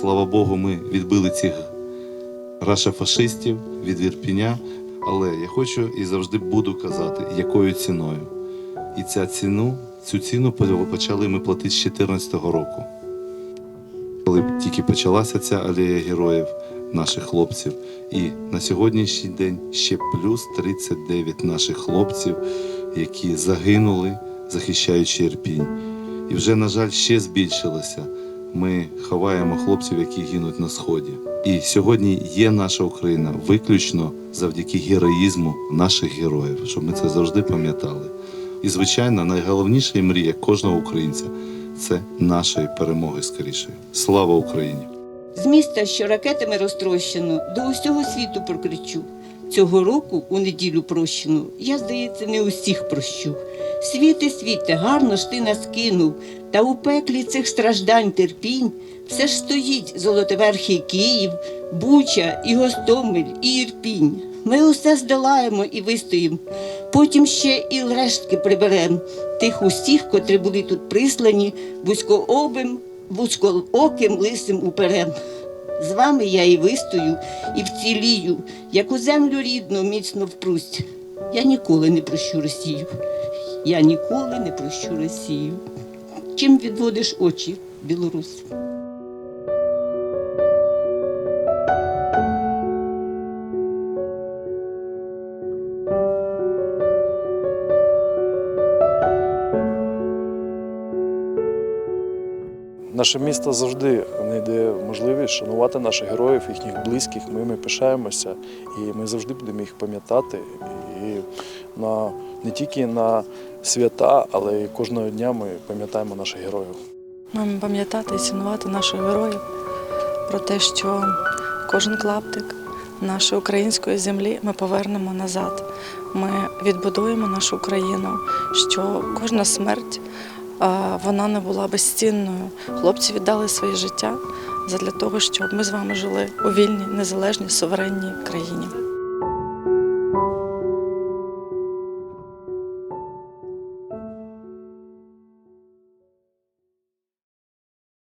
Слава Богу, ми відбили цих рашафашистів від Ірпіня. Але я хочу і завжди буду казати, якою ціною. І ця ціну, цю ціну почали ми платити з 2014 року. Коли тільки почалася ця алея героїв наших хлопців. І на сьогоднішній день ще плюс 39 наших хлопців, які загинули, захищаючи Ірпінь. І вже, на жаль, ще збільшилося. Ми ховаємо хлопців, які гинуть на сході. І сьогодні є наша Україна виключно завдяки героїзму наших героїв, щоб ми це завжди пам'ятали. І, звичайно, найголовніша мрія кожного українця це нашої перемоги скоріше. Слава Україні! З міста, що ракетами розтрощено, до усього світу прокричу. Цього року, у неділю прощену, я, здається, не усіх прощу. Світе, світе, гарно ж ти нас кинув, та у пеклі цих страждань терпінь все ж стоїть золотоверхий Київ, Буча і Гостомель, і Ірпінь. Ми усе здолаємо і вистоїм. Потім ще і рештки приберем тих усіх, котрі були тут прислані, вузькообим, вузькооким лисим уперем. З вами я і вистою, і вцілію, як у землю рідну міцно впрусть. Я ніколи не прощу Росію. Я ніколи не прощу Росію. Чим відводиш очі, білорус? Наше місто завжди знайде можливість шанувати наших героїв, їхніх близьких. Ми, ми пишаємося і ми завжди будемо їх пам'ятати. І на, не тільки на свята, але й кожного дня ми пам'ятаємо наших героїв. Маємо пам'ятати і цінувати наших героїв про те, що кожен клаптик нашої української землі ми повернемо назад. Ми відбудуємо нашу Україну, що кожна смерть вона не була безцінною. Хлопці віддали своє життя задля того, щоб ми з вами жили у вільній, незалежній, суверенній країні.